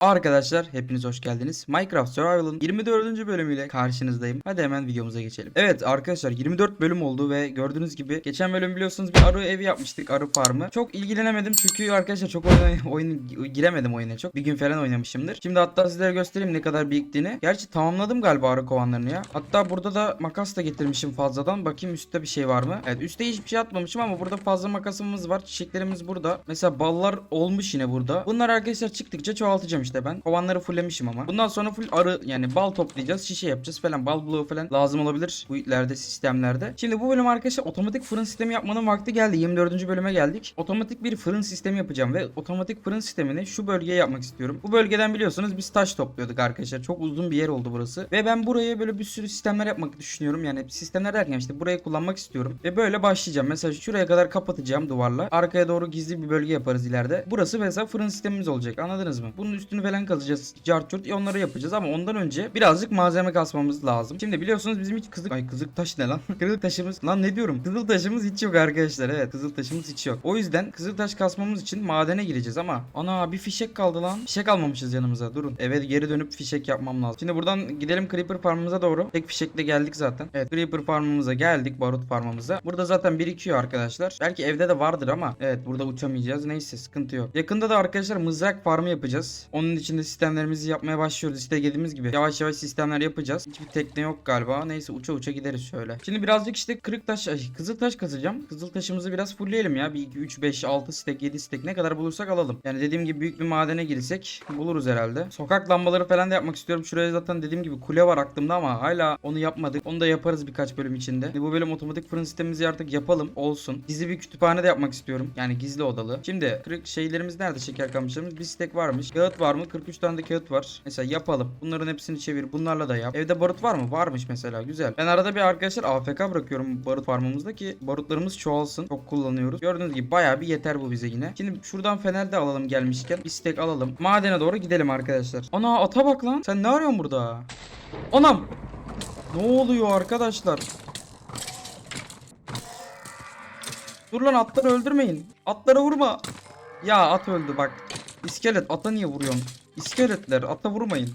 Arkadaşlar hepiniz hoş geldiniz. Minecraft Survival'ın 24. bölümüyle karşınızdayım. Hadi hemen videomuza geçelim. Evet arkadaşlar 24 bölüm oldu ve gördüğünüz gibi geçen bölüm biliyorsunuz bir arı evi yapmıştık arı farmı. Çok ilgilenemedim çünkü arkadaşlar çok oyun, oyun giremedim oyuna çok. Bir gün falan oynamışımdır. Şimdi hatta sizlere göstereyim ne kadar biriktiğini. Gerçi tamamladım galiba arı kovanlarını ya. Hatta burada da makas da getirmişim fazladan. Bakayım üstte bir şey var mı? Evet üstte hiçbir şey atmamışım ama burada fazla makasımız var. Çiçeklerimiz burada. Mesela ballar olmuş yine burada. Bunlar arkadaşlar çıktıkça çoğaltacağım ben. Kovanları fulllemişim ama. Bundan sonra full arı yani bal toplayacağız. Şişe yapacağız falan. Bal bloğu falan lazım olabilir bu ileride sistemlerde. Şimdi bu bölüm arkadaşlar otomatik fırın sistemi yapmanın vakti geldi. 24. bölüme geldik. Otomatik bir fırın sistemi yapacağım ve otomatik fırın sistemini şu bölgeye yapmak istiyorum. Bu bölgeden biliyorsunuz biz taş topluyorduk arkadaşlar. Çok uzun bir yer oldu burası. Ve ben buraya böyle bir sürü sistemler yapmak düşünüyorum. Yani sistemler derken işte burayı kullanmak istiyorum. Ve böyle başlayacağım. Mesela şuraya kadar kapatacağım duvarla. Arkaya doğru gizli bir bölge yaparız ileride. Burası mesela fırın sistemimiz olacak. Anladınız mı? Bunun üstünü falan kazacağız. Cart curt onları yapacağız ama ondan önce birazcık malzeme kasmamız lazım. Şimdi biliyorsunuz bizim hiç kızık... Ay kızık taş ne lan? kızıl taşımız... Lan ne diyorum? Kızıl taşımız hiç yok arkadaşlar. Evet kızıl taşımız hiç yok. O yüzden kızıl taş kasmamız için madene gireceğiz ama ana bir fişek kaldı lan. Fişek almamışız yanımıza. Durun. Eve geri dönüp fişek yapmam lazım. Şimdi buradan gidelim Creeper farmımıza doğru. Tek fişekle geldik zaten. Evet Creeper farmımıza geldik. Barut farmımıza. Burada zaten birikiyor arkadaşlar. Belki evde de vardır ama evet burada uçamayacağız. Neyse sıkıntı yok. Yakında da arkadaşlar mızrak farmı yapacağız. Onun için de sistemlerimizi yapmaya başlıyoruz. İşte dediğimiz gibi yavaş yavaş sistemler yapacağız. Hiçbir tekne yok galiba. Neyse uça uça gideriz şöyle. Şimdi birazcık işte kırık taş, ay, kızıl taş kazacağım. Kızıl taşımızı biraz fullleyelim ya. Bir 2 3 5 6 stek 7 stek ne kadar bulursak alalım. Yani dediğim gibi büyük bir madene girsek buluruz herhalde. Sokak lambaları falan da yapmak istiyorum. Şuraya zaten dediğim gibi kule var aklımda ama hala onu yapmadık. Onu da yaparız birkaç bölüm içinde. Şimdi bu bölüm otomatik fırın sistemimizi artık yapalım. Olsun. Gizli bir kütüphane de yapmak istiyorum. Yani gizli odalı. Şimdi kırık şeylerimiz nerede şeker kamışlarımız? Bir stek varmış. Kağıt var mı? 43 tane de kağıt var. Mesela yapalım. Bunların hepsini çevir. Bunlarla da yap. Evde barut var mı? Varmış mesela. Güzel. Ben arada bir arkadaşlar AFK bırakıyorum barut farmımızda ki barutlarımız çoğalsın. Çok kullanıyoruz. Gördüğünüz gibi bayağı bir yeter bu bize yine. Şimdi şuradan fener de alalım gelmişken. Bir stek alalım. Madene doğru gidelim arkadaşlar. Ana ata bak lan. Sen ne arıyorsun burada? Anam. Ne oluyor arkadaşlar? Dur lan atları öldürmeyin. Atlara vurma. Ya at öldü bak. İskelet ata niye vuruyorsun? İskeletler ata vurmayın.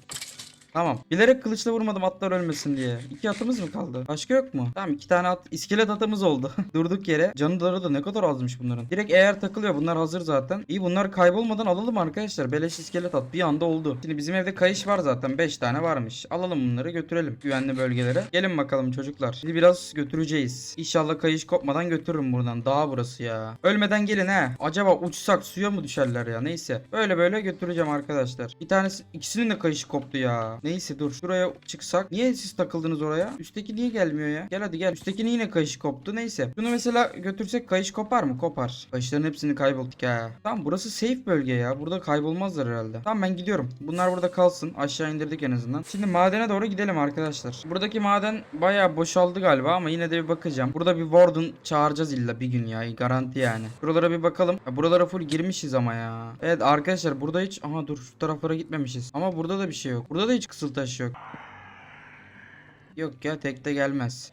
Tamam. Bilerek kılıçla vurmadım atlar ölmesin diye. İki atımız mı kaldı? Başka yok mu? Tamam iki tane at. iskelet atımız oldu. Durduk yere. Canıları da ne kadar azmış bunların. Direkt eğer takılıyor. Bunlar hazır zaten. İyi bunlar kaybolmadan alalım arkadaşlar. Beleş iskelet at. Bir anda oldu. Şimdi bizim evde kayış var zaten. 5 tane varmış. Alalım bunları götürelim. Güvenli bölgelere. Gelin bakalım çocuklar. Şimdi biraz götüreceğiz. İnşallah kayış kopmadan götürürüm buradan. Dağ burası ya. Ölmeden gelin he. Acaba uçsak suya mı düşerler ya? Neyse. Böyle böyle götüreceğim arkadaşlar. Bir tanesi ikisinin de kayışı koptu ya. Neyse dur şuraya çıksak. Niye siz takıldınız oraya? Üstteki niye gelmiyor ya? Gel hadi gel. Üsttekinin yine kayışı koptu. Neyse. Bunu mesela götürsek kayış kopar mı? Kopar. Kayışların hepsini kaybolduk ha. Tamam burası safe bölge ya. Burada kaybolmazlar herhalde. Tamam ben gidiyorum. Bunlar burada kalsın. Aşağı indirdik en azından. Şimdi madene doğru gidelim arkadaşlar. Buradaki maden bayağı boşaldı galiba ama yine de bir bakacağım. Burada bir warden çağıracağız illa bir gün ya. Garanti yani. Buralara bir bakalım. Ya buralara full girmişiz ama ya. Evet arkadaşlar burada hiç... Aha dur şu taraflara gitmemişiz. Ama burada da bir şey yok. Burada da hiç kısıl taş yok. Yok ya tekte gelmez.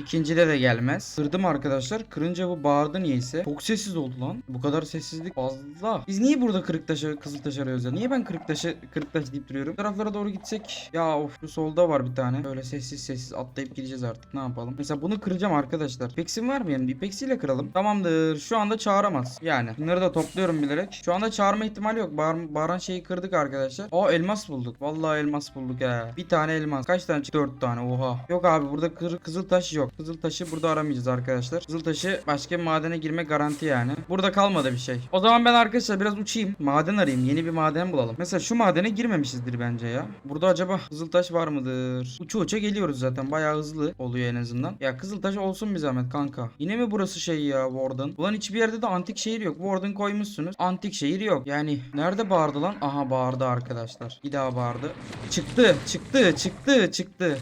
İkincide de gelmez. Kırdım arkadaşlar. Kırınca bu bağırdı niyeyse. Çok sessiz oldu lan. Bu kadar sessizlik fazla. Biz niye burada kırık taşı, kızıl taş arıyoruz ya? Niye ben kırık taşı, kırık taş deyip duruyorum? Taraflara doğru gitsek. Ya of şu solda var bir tane. Böyle sessiz sessiz atlayıp gideceğiz artık. Ne yapalım? Mesela bunu kıracağım arkadaşlar. Peksim var mı? Bir peksiyle kıralım. Tamamdır. Şu anda çağıramaz. Yani. Bunları da topluyorum bilerek. Şu anda çağırma ihtimali yok. Bağır, bağıran şeyi kırdık arkadaşlar. Aa elmas bulduk. Vallahi elmas bulduk he. Bir tane elmas. Kaç tane? Dört tane. Oha. Yok abi burada kır, kızıl taş Kızıl taşı burada aramayacağız arkadaşlar. Kızıl taşı başka bir madene girme garanti yani. Burada kalmadı bir şey. O zaman ben arkadaşlar biraz uçayım. Maden arayayım. Yeni bir maden bulalım. Mesela şu madene girmemişizdir bence ya. Burada acaba kızıl taş var mıdır? Uça uça geliyoruz zaten. Bayağı hızlı oluyor en azından. Ya kızıl taş olsun bir zahmet kanka. Yine mi burası şey ya Warden? Ulan hiçbir yerde de antik şehir yok. Warden koymuşsunuz. Antik şehir yok. Yani nerede bağırdı lan? Aha bağırdı arkadaşlar. Bir daha bağırdı. Çıktı. Çıktı. Çıktı. Çıktı.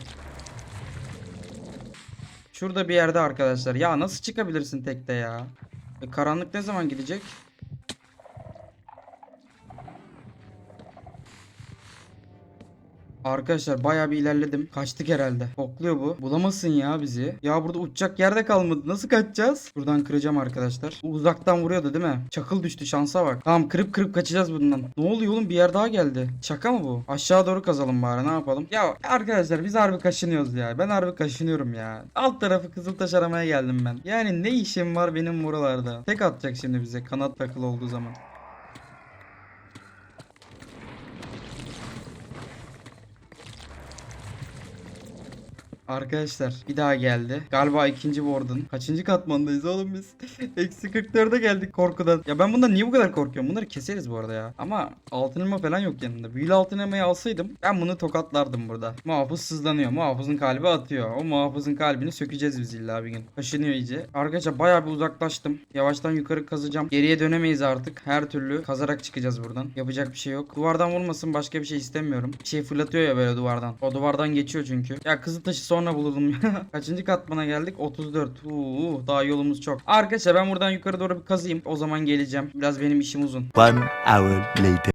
Şurada bir yerde arkadaşlar. Ya nasıl çıkabilirsin tekte ya? E, karanlık ne zaman gidecek? Arkadaşlar bayağı bir ilerledim. Kaçtık herhalde. Kokluyor bu. Bulamasın ya bizi. Ya burada uçacak yerde kalmadı. Nasıl kaçacağız? Buradan kıracağım arkadaşlar. Bu uzaktan vuruyordu değil mi? Çakıl düştü şansa bak. Tamam kırıp kırıp kaçacağız bundan. Ne oluyor oğlum bir yer daha geldi. Şaka mı bu? Aşağı doğru kazalım bari ne yapalım? Ya arkadaşlar biz harbi kaşınıyoruz ya. Ben harbi kaşınıyorum ya. Alt tarafı Kızıltaş aramaya geldim ben. Yani ne işim var benim buralarda? Tek atacak şimdi bize kanat takılı olduğu zaman. Arkadaşlar bir daha geldi. Galiba ikinci Warden. Kaçıncı katmandayız oğlum biz? Eksi 44'e geldik korkudan. Ya ben bundan niye bu kadar korkuyorum? Bunları keseriz bu arada ya. Ama altın elma falan yok yanında. Büyülü altın elmayı alsaydım ben bunu tokatlardım burada. Muhafız sızlanıyor. Muhafızın kalbi atıyor. O muhafızın kalbini sökeceğiz biz illa bir gün. Kaşınıyor iyice. Arkadaşlar bayağı bir uzaklaştım. Yavaştan yukarı kazacağım. Geriye dönemeyiz artık. Her türlü kazarak çıkacağız buradan. Yapacak bir şey yok. Duvardan vurmasın başka bir şey istemiyorum. Bir şey fırlatıyor ya böyle duvardan. O duvardan geçiyor çünkü. Ya kızıl taşı sonra bulalım ya. Kaçıncı katmana geldik? 34. Uuu daha yolumuz çok. Arkadaşlar ben buradan yukarı doğru bir kazayım. O zaman geleceğim. Biraz benim işim uzun. One hour later.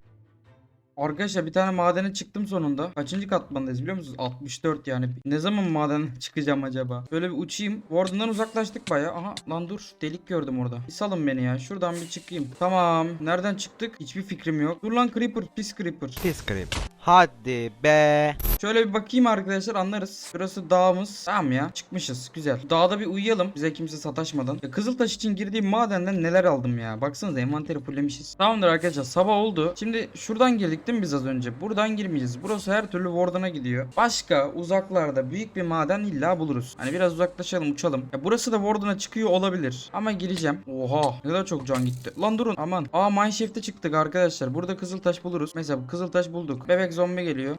Arkadaşlar bir tane madene çıktım sonunda. Kaçıncı katmandayız biliyor musunuz? 64 yani. Ne zaman maden çıkacağım acaba? Böyle bir uçayım. Warden'dan uzaklaştık baya. Aha lan dur delik gördüm orada. Bir salın beni ya. Şuradan bir çıkayım. Tamam. Nereden çıktık? Hiçbir fikrim yok. Dur lan Creeper. Pis Creeper. Pis grip. Hadi be. Şöyle bir bakayım arkadaşlar anlarız. Burası dağımız. Tamam ya çıkmışız. Güzel. Dağda bir uyuyalım. Bize kimse sataşmadan. Ya Kızıltaş için girdiğim madenden neler aldım ya. Baksanıza envanteri fullemişiz. Tamamdır arkadaşlar sabah oldu. Şimdi şuradan girdik değil mi biz az önce? Buradan girmeyeceğiz. Burası her türlü Warden'a gidiyor. Başka uzaklarda büyük bir maden illa buluruz. Hani biraz uzaklaşalım uçalım. Ya burası da Warden'a çıkıyor olabilir. Ama gireceğim. Oha ne kadar çok can gitti. Lan durun aman. Aa mineshaft'e çıktık arkadaşlar. Burada Kızıltaş buluruz. Mesela Kızıltaş bulduk. Bebek zombi geliyor.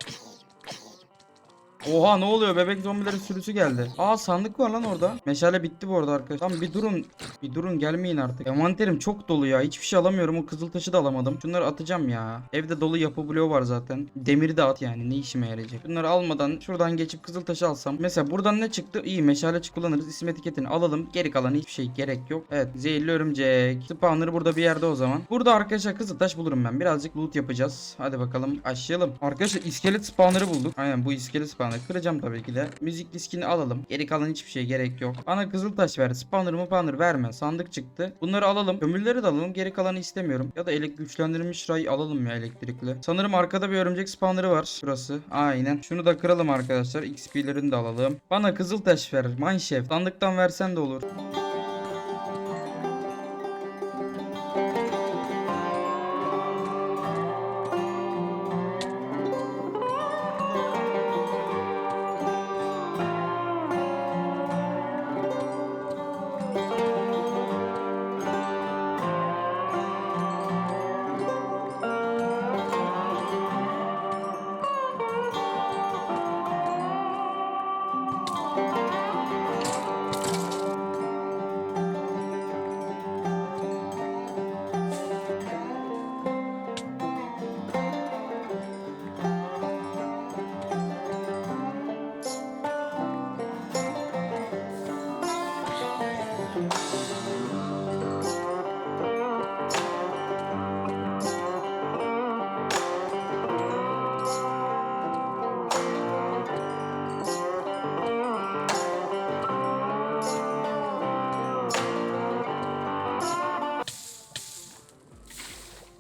Oha ne oluyor bebek zombilerin sürüsü geldi. Aa sandık var lan orada. Meşale bitti bu arada arkadaşlar. Tamam bir durun. Bir durun gelmeyin artık. Envanterim çok dolu ya. Hiçbir şey alamıyorum. O kızıl taşı da alamadım. Şunları atacağım ya. Evde dolu yapı bloğu var zaten. Demiri de at yani. Ne işime yarayacak. Bunları almadan şuradan geçip kızıl taşı alsam. Mesela buradan ne çıktı? İyi meşale çık- kullanırız. İsim etiketini alalım. Geri kalan hiçbir şey gerek yok. Evet zehirli örümcek. Spawner burada bir yerde o zaman. Burada arkadaşlar kızıl taş bulurum ben. Birazcık loot yapacağız. Hadi bakalım başlayalım. Arkadaşlar iskelet spawner'ı bulduk. Aynen bu iskelet spawner. Kıracağım tabii ki de. Müzik diskini alalım. Geri kalan hiçbir şey gerek yok. Bana kızıl taş ver. Spawner mı spawner verme. Sandık çıktı. Bunları alalım. Kömürleri de alalım. Geri kalanı istemiyorum. Ya da elek güçlendirilmiş ray alalım ya elektrikli. Sanırım arkada bir örümcek spawner'ı var. Şurası. Aynen. Şunu da kıralım arkadaşlar. XP'lerini de alalım. Bana kızıl taş ver. Mineshaft. Sandıktan versen de olur.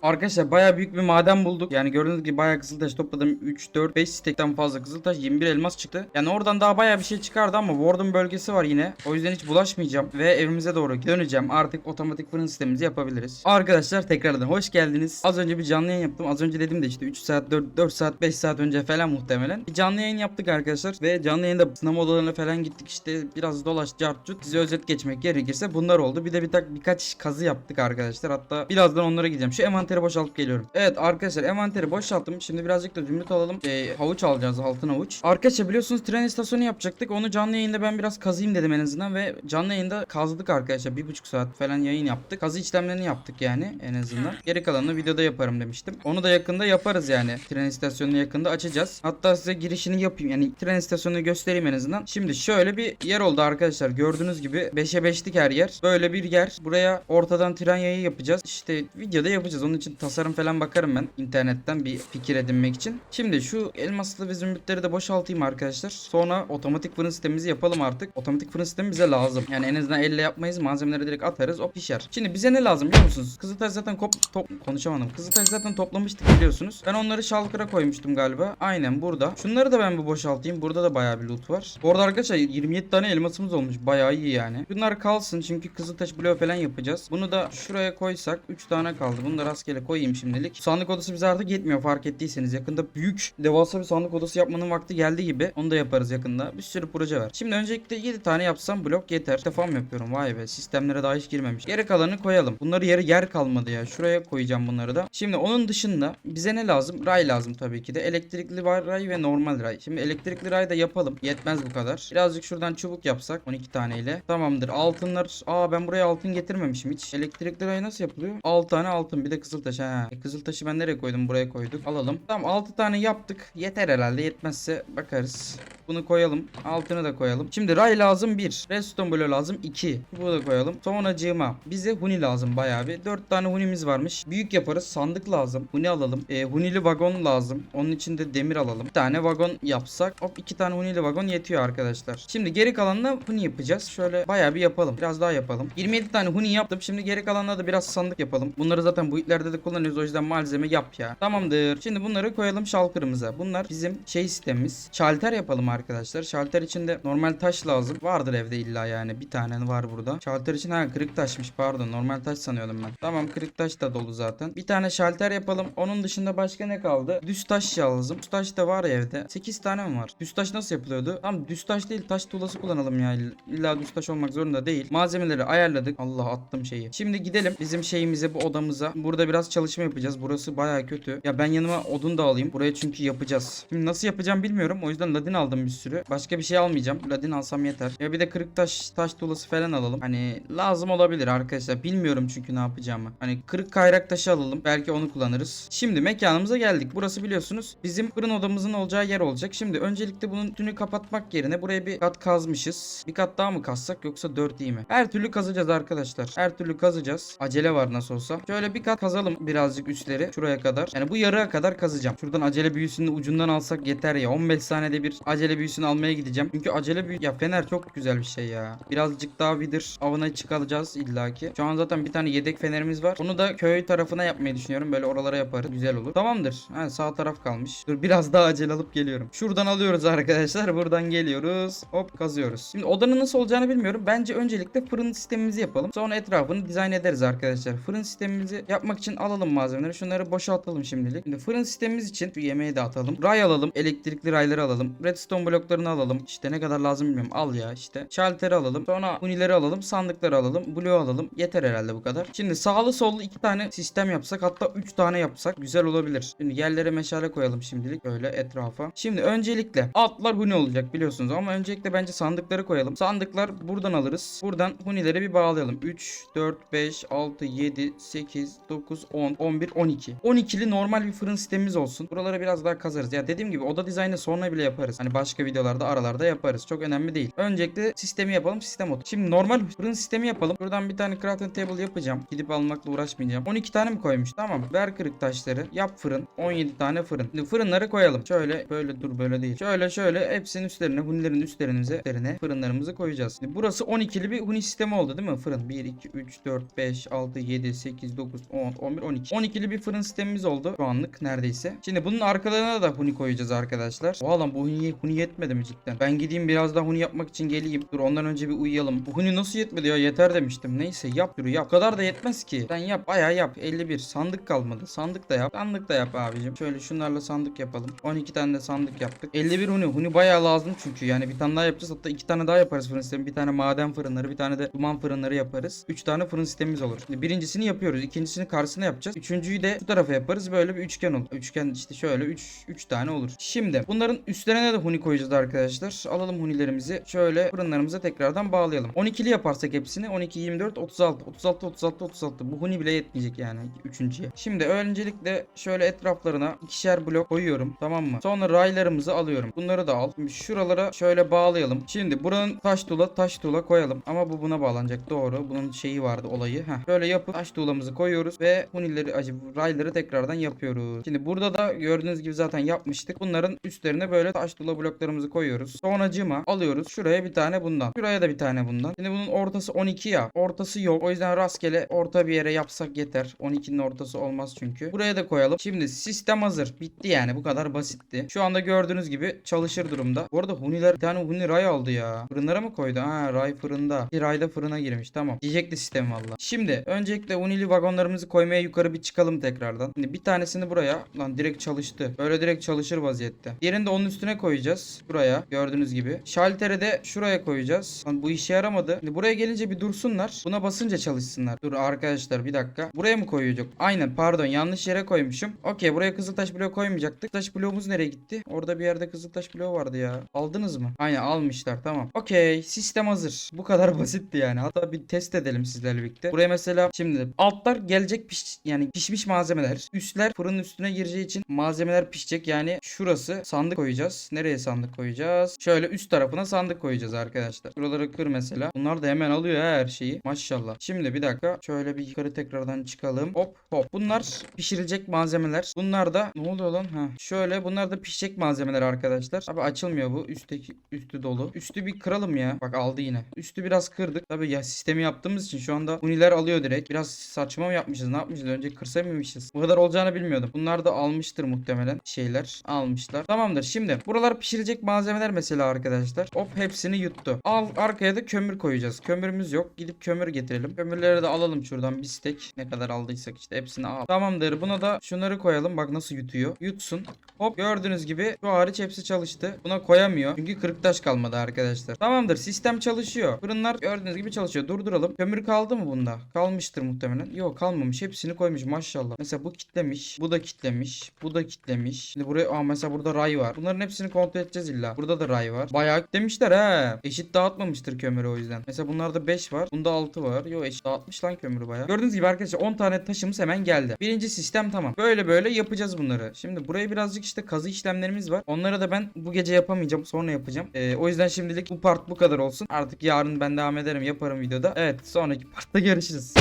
Arkadaşlar baya büyük bir maden bulduk. Yani gördüğünüz gibi baya kızıltaş topladım. 3, 4, 5 stekten fazla kızıltaş 21 elmas çıktı. Yani oradan daha baya bir şey çıkardı ama Warden bölgesi var yine. O yüzden hiç bulaşmayacağım. Ve evimize doğru döneceğim. Artık otomatik fırın sistemimizi yapabiliriz. Arkadaşlar tekrardan hoş geldiniz. Az önce bir canlı yayın yaptım. Az önce dedim de işte 3 saat, 4, 4 saat, 5 saat önce falan muhtemelen. Bir canlı yayın yaptık arkadaşlar. Ve canlı yayında sınav odalarına falan gittik. işte biraz dolaş, cartcut. Size özet geçmek gerekirse bunlar oldu. Bir de bir tak birkaç kazı yaptık arkadaşlar. Hatta birazdan onlara gideceğim. Şu envanteri boşaltıp geliyorum. Evet arkadaşlar envanteri boşalttım. Şimdi birazcık da zümrüt alalım. Ee, havuç alacağız altın havuç. Arkadaşlar biliyorsunuz tren istasyonu yapacaktık. Onu canlı yayında ben biraz kazıyım dedim en azından ve canlı yayında kazdık arkadaşlar. Bir buçuk saat falan yayın yaptık. Kazı işlemlerini yaptık yani en azından. Geri kalanını videoda yaparım demiştim. Onu da yakında yaparız yani. Tren istasyonunu yakında açacağız. Hatta size girişini yapayım. Yani tren istasyonunu göstereyim en azından. Şimdi şöyle bir yer oldu arkadaşlar. Gördüğünüz gibi 5'e 5'lik her yer. Böyle bir yer. Buraya ortadan tren yayı yapacağız. İşte videoda yapacağız. Onun için için tasarım falan bakarım ben internetten bir fikir edinmek için. Şimdi şu elmaslı ve zümrütleri de boşaltayım arkadaşlar. Sonra otomatik fırın sistemimizi yapalım artık. Otomatik fırın sistemi bize lazım. Yani en azından elle yapmayız. Malzemeleri direkt atarız. O pişer. Şimdi bize ne lazım biliyor musunuz? Kızıltaş zaten kop top konuşamadım. Kızıltaş zaten toplamıştık biliyorsunuz. Ben onları şalkıra koymuştum galiba. Aynen burada. Şunları da ben bir boşaltayım. Burada da bayağı bir loot var. Bu arada arkadaşlar 27 tane elmasımız olmuş. Bayağı iyi yani. Bunlar kalsın çünkü Kızıltaş bloğu falan yapacağız. Bunu da şuraya koysak 3 tane kaldı. Bunu da rastgele koyayım şimdilik. Sandık odası bize artık yetmiyor fark ettiyseniz. Yakında büyük devasa bir sandık odası yapmanın vakti geldi gibi. Onu da yaparız yakında. Bir sürü proje var. Şimdi öncelikle 7 tane yapsam blok yeter. Defa mı yapıyorum? Vay be. Sistemlere daha hiç girmemiş. Geri kalanı koyalım. Bunları yere yer kalmadı ya. Şuraya koyacağım bunları da. Şimdi onun dışında bize ne lazım? Ray lazım tabii ki de. Elektrikli ray ve normal ray. Şimdi elektrikli ray da yapalım. Yetmez bu kadar. Birazcık şuradan çubuk yapsak 12 taneyle. Tamamdır. Altınlar. Aa ben buraya altın getirmemişim hiç. Elektrikli ray nasıl yapılıyor? 6 tane altın. Bir de kızıltaş. Ha. E, kızıltaşı ben nereye koydum? Buraya koyduk. Alalım. Tamam 6 tane yaptık. Yeter herhalde. Yetmezse bakarız. Bunu koyalım. Altını da koyalım. Şimdi ray lazım 1. Redstone bloğu lazım 2. Bu da koyalım. Sonracığıma bize huni lazım bayağı bir. 4 tane hunimiz varmış. Büyük yaparız. Sandık lazım. Huni alalım. E, hunili vagon lazım. Onun için de demir alalım. Bir tane vagon yapsak. Hop 2 tane hunili vagon yetiyor arkadaşlar. Şimdi geri kalanla huni yapacağız. Şöyle bayağı bir yapalım. Biraz daha yapalım. 27 tane huni yaptım. Şimdi geri kalanla da biraz sandık yapalım. Bunları zaten bu itlerde de kullanıyoruz. O yüzden malzeme yap ya. Tamamdır. Şimdi bunları koyalım şalkırımıza. Bunlar bizim şey sistemimiz. Şalter yapalım arkadaşlar. Şalter için de normal taş lazım. Vardır evde illa yani. Bir tane var burada. Şalter için ha kırık taşmış pardon. Normal taş sanıyordum ben. Tamam kırık taş da dolu zaten. Bir tane şalter yapalım. Onun dışında başka ne kaldı? Düz taş lazım. Düz taş da var evde. 8 tane mi var? Düz taş nasıl yapılıyordu? Tamam düz taş değil taş tuğlası kullanalım ya. İlla düz taş olmak zorunda değil. Malzemeleri ayarladık. Allah attım şeyi. Şimdi gidelim bizim şeyimize bu odamıza. Burada biraz çalışma yapacağız. Burası baya kötü. Ya ben yanıma odun da alayım. Buraya çünkü yapacağız. Şimdi nasıl yapacağım bilmiyorum. O yüzden ladin aldım bir sürü. Başka bir şey almayacağım. Ladin alsam yeter. Ya bir de kırık taş taş tuğlası falan alalım. Hani lazım olabilir arkadaşlar. Bilmiyorum çünkü ne yapacağımı. Hani kırık kayrak taşı alalım. Belki onu kullanırız. Şimdi mekanımıza geldik. Burası biliyorsunuz bizim fırın odamızın olacağı yer olacak. Şimdi öncelikle bunun üstünü kapatmak yerine buraya bir kat kazmışız. Bir kat daha mı kazsak yoksa 4 iyi mi? Her türlü kazacağız arkadaşlar. Her türlü kazacağız. Acele var nasıl olsa. Şöyle bir kat kazalım birazcık üstleri. Şuraya kadar. Yani bu yarıya kadar kazacağım. Şuradan acele büyüsünün ucundan alsak yeter ya. 15 saniyede bir acele büyüsünü almaya gideceğim. Çünkü acele büyü... Ya fener çok güzel bir şey ya. Birazcık daha vidir avına çıkalacağız illaki. Şu an zaten bir tane yedek fenerimiz var. Onu da köy tarafına yapmayı düşünüyorum. Böyle oralara yaparız. Güzel olur. Tamamdır. Ha, sağ taraf kalmış. Dur biraz daha acele alıp geliyorum. Şuradan alıyoruz arkadaşlar. Buradan geliyoruz. Hop kazıyoruz. Şimdi odanın nasıl olacağını bilmiyorum. Bence öncelikle fırın sistemimizi yapalım. Sonra etrafını dizayn ederiz arkadaşlar. Fırın sistemimizi yapmak için alalım malzemeleri. Şunları boşaltalım şimdilik. Şimdi fırın sistemimiz için şu yemeği de atalım. Ray alalım. Elektrikli rayları alalım. Redstone bloklarını alalım. İşte ne kadar lazım bilmiyorum. Al ya işte. Şalteri alalım. Sonra hunileri alalım. Sandıkları alalım. Bloğu alalım. Yeter herhalde bu kadar. Şimdi sağlı sollu iki tane sistem yapsak hatta üç tane yapsak güzel olabilir. Şimdi yerlere meşale koyalım şimdilik böyle etrafa. Şimdi öncelikle altlar huni olacak biliyorsunuz ama öncelikle bence sandıkları koyalım. Sandıklar buradan alırız. Buradan hunileri bir bağlayalım. 3, 4, 5, 6, 7, 8, 9, 10, 11, 12. 12'li normal bir fırın sistemimiz olsun. Buralara biraz daha kazarız. Ya dediğim gibi oda dizaynı sonra bile yaparız. Hani başka videolarda aralarda yaparız. Çok önemli değil. Öncelikle sistemi yapalım. Sistem otur. Şimdi normal fırın sistemi yapalım. Buradan bir tane crafting table yapacağım. Gidip almakla uğraşmayacağım. 12 tane mi koymuş? Tamam. Ver kırık taşları. Yap fırın. 17 tane fırın. Şimdi fırınları koyalım. Şöyle böyle dur böyle değil. Şöyle şöyle hepsinin üstlerine hunilerin üstlerinize üstlerine fırınlarımızı koyacağız. Şimdi burası 12'li bir huni sistemi oldu değil mi? Fırın 1 2 3 4 5 6 7 8 9 10 11 12. 12'li bir fırın sistemimiz oldu şu anlık neredeyse. Şimdi bunun arkalarına da huni koyacağız arkadaşlar. O alan bu huni, huni yetmedi mi cidden? Ben gideyim biraz daha huni yapmak için geleyim. Dur ondan önce bir uyuyalım. Bu huni nasıl yetmedi ya? Yeter demiştim. Neyse yap yürü yap. O kadar da yetmez ki. Sen yap bayağı yap. 51 sandık kalmadı. Sandık da yap. Sandık da yap abicim. Şöyle şunlarla sandık yapalım. 12 tane de sandık yaptık. 51 huni. Huni bayağı lazım çünkü. Yani bir tane daha yapacağız. Hatta iki tane daha yaparız fırın sistemi. Bir tane maden fırınları, bir tane de duman fırınları yaparız. 3 tane fırın sistemimiz olur. Şimdi birincisini yapıyoruz. ikincisini karşısına yapacağız. Üçüncüyü de şu tarafa yaparız. Böyle bir üçgen olur. Üçgen işte şöyle 3 3 tane olur. Şimdi bunların üstlerine de huni koyacağız arkadaşlar. Alalım hunilerimizi. Şöyle fırınlarımıza tekrardan bağlayalım. 12'li yaparsak hepsini 12, 24, 36. 36, 36, 36. Bu huni bile yetmeyecek yani üçüncüye. Şimdi öncelikle şöyle etraflarına ikişer blok koyuyorum. Tamam mı? Sonra raylarımızı alıyorum. Bunları da al. Şimdi şuralara şöyle bağlayalım. Şimdi buranın taş tuğla taş tuğla koyalım. Ama bu buna bağlanacak. Doğru. Bunun şeyi vardı olayı. Heh. Böyle yapıp taş tuğlamızı koyuyoruz ve hunileri rayları tekrardan yapıyoruz. Şimdi burada da gördüğünüz gibi zaten yapmıştık. Bunların üstlerine böyle taş tuğla bloklarımızı koyuyoruz. Sonracıma alıyoruz. Şuraya bir tane bundan. Şuraya da bir tane bundan. Şimdi bunun ortası 12 ya. Ortası yok. O yüzden rastgele orta bir yere yapsak yeter. 12'nin ortası olmaz çünkü. Buraya da koyalım. Şimdi sistem hazır. Bitti yani. Bu kadar basitti. Şu anda gördüğünüz gibi çalışır durumda. Bu arada huniler bir tane huni ray aldı ya. Fırınlara mı koydu? Ha ray fırında. Bir rayda fırına girmiş. Tamam. Diyecekti sistem valla. Şimdi öncelikle hunili vagonlarımızı koymaya yukarı bir çıkalım tekrardan. Şimdi bir tanesini buraya. Lan direkt çalıştı. Böyle direkt çalışır vaziyette. Diğerini de onun üstüne koyacağız. Buraya. Gördüğünüz gibi. Şalteri de şuraya koyacağız. Lan bu işe yaramadı. Şimdi buraya gelince bir dursunlar. Buna basınca çalışsınlar. Dur arkadaşlar bir dakika. Buraya mı koyacak? Aynen pardon yanlış yere koymuşum. Okey buraya kızıltaş bloğu koymayacaktık. Taş bloğumuz nereye gitti? Orada bir yerde kızıltaş bloğu vardı ya. Aldınız mı? Aynen almışlar tamam. Okey sistem hazır. Bu kadar basitti yani. Hatta bir test edelim sizlerle birlikte. Buraya mesela şimdi altlar gelecek yani pişmiş malzemeler. Üstler fırının üstüne gireceği için malzemeler pişecek. Yani şurası sandık koyacağız. Nereye sandık koyacağız? Şöyle üst tarafına sandık koyacağız arkadaşlar. Buraları kır mesela. Bunlar da hemen alıyor her şeyi. Maşallah. Şimdi bir dakika. Şöyle bir yukarı tekrardan çıkalım. Hop hop. Bunlar pişirilecek malzemeler. Bunlar da ne oluyor lan? Ha. Şöyle bunlar da pişecek malzemeler arkadaşlar. Abi açılmıyor bu. Üstteki üstü dolu. Üstü bir kıralım ya. Bak aldı yine. Üstü biraz kırdık. Tabii ya sistemi yaptığımız için şu anda huniler alıyor direkt. Biraz saçma mı yapmışız? Ne yapmışız? Önce kırsaymışız. Bu kadar olacağını bilmiyordum. Bunlar da almıştır muhtemelen şeyler. Almışlar. Tamamdır. Şimdi buralar pişirecek malzemeler mesela arkadaşlar. Hop hepsini yuttu. Al arkaya da kömür koyacağız. Kömürümüz yok. Gidip kömür getirelim. Kömürleri de alalım şuradan bir stek. Ne kadar aldıysak işte hepsini al. Tamamdır. Buna da şunları koyalım. Bak nasıl yutuyor. Yutsun. Hop gördüğünüz gibi şu hariç hepsi çalıştı. Buna koyamıyor. Çünkü kırık taş kalmadı arkadaşlar. Tamamdır. Sistem çalışıyor. Fırınlar gördüğünüz gibi çalışıyor. Durduralım. Kömür kaldı mı bunda? Kalmıştır muhtemelen. Yok kalmamış. Hepsini koymuş maşallah. Mesela bu kitlemiş. Bu da kitlemiş. Bu da kitlemiş. Şimdi buraya aa mesela burada ray var. Bunların hepsini kontrol edeceğiz illa. Burada da ray var. Bayağı kitlemişler ha. Eşit dağıtmamıştır kömürü o yüzden. Mesela bunlarda 5 var. Bunda 6 var. Yok eşit dağıtmış lan kömürü bayağı. Gördüğünüz gibi arkadaşlar 10 tane taşımız hemen geldi. Birinci sistem tamam. Böyle böyle yapacağız bunları. Şimdi buraya birazcık işte kazı işlemlerimiz var. Onları da ben bu gece yapamayacağım. Sonra yapacağım. Ee, o yüzden şimdilik bu part bu kadar olsun. Artık yarın ben devam ederim. Yaparım videoda. Evet sonraki partta görüşürüz.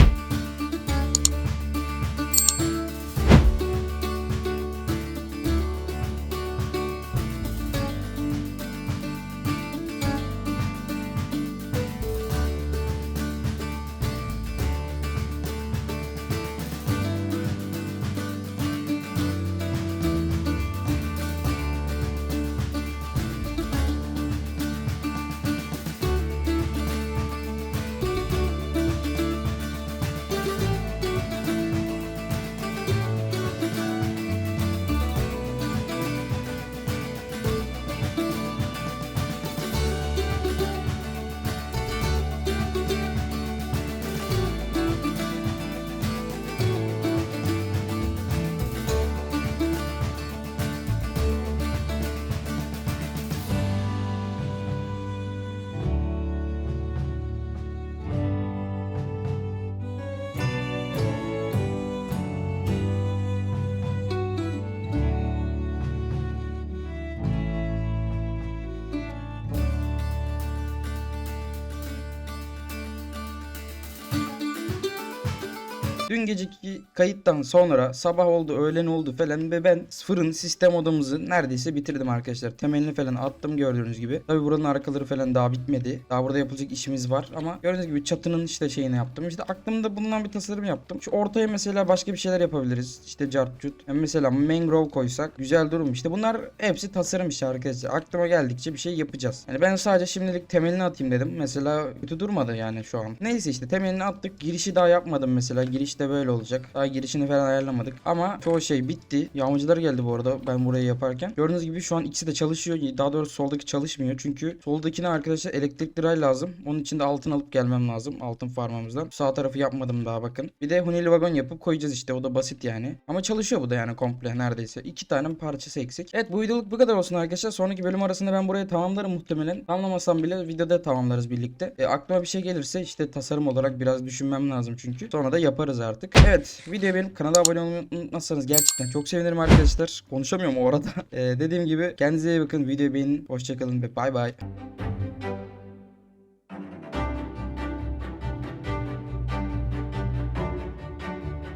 Dün geceki kayıttan sonra sabah oldu, öğlen oldu falan ve ben fırın sistem odamızı neredeyse bitirdim arkadaşlar. Temelini falan attım gördüğünüz gibi. Tabi buranın arkaları falan daha bitmedi. Daha burada yapılacak işimiz var ama gördüğünüz gibi çatının işte şeyini yaptım. İşte aklımda bulunan bir tasarım yaptım. Şu ortaya mesela başka bir şeyler yapabiliriz. İşte cartcut. Yani mesela mangrove koysak güzel durum. İşte bunlar hepsi tasarım işi arkadaşlar. Aklıma geldikçe bir şey yapacağız. Yani ben sadece şimdilik temelini atayım dedim. Mesela kötü durmadı yani şu an. Neyse işte temelini attık. Girişi daha yapmadım mesela. Girişte işte böyle olacak. Daha girişini falan ayarlamadık. Ama çoğu şey bitti. Yağmacılar geldi bu arada ben burayı yaparken. Gördüğünüz gibi şu an ikisi de çalışıyor. Daha doğrusu soldaki çalışmıyor. Çünkü soldakine arkadaşlar elektrik diray lazım. Onun için de altın alıp gelmem lazım. Altın farmamızdan. Sağ tarafı yapmadım daha bakın. Bir de huneli vagon yapıp koyacağız işte. O da basit yani. Ama çalışıyor bu da yani komple neredeyse. İki tane parçası eksik. Evet bu videoluk bu kadar olsun arkadaşlar. Sonraki bölüm arasında ben burayı tamamlarım muhtemelen. Tamamlamasam bile videoda tamamlarız birlikte. E, aklıma bir şey gelirse işte tasarım olarak biraz düşünmem lazım çünkü. Sonra da yaparız artık. Evet videoya benim kanala abone olmayı unutmazsanız gerçekten çok sevinirim arkadaşlar. Konuşamıyorum o arada. E, dediğim gibi kendinize iyi bakın. Videoyu beğenin. Hoşçakalın ve bay bay.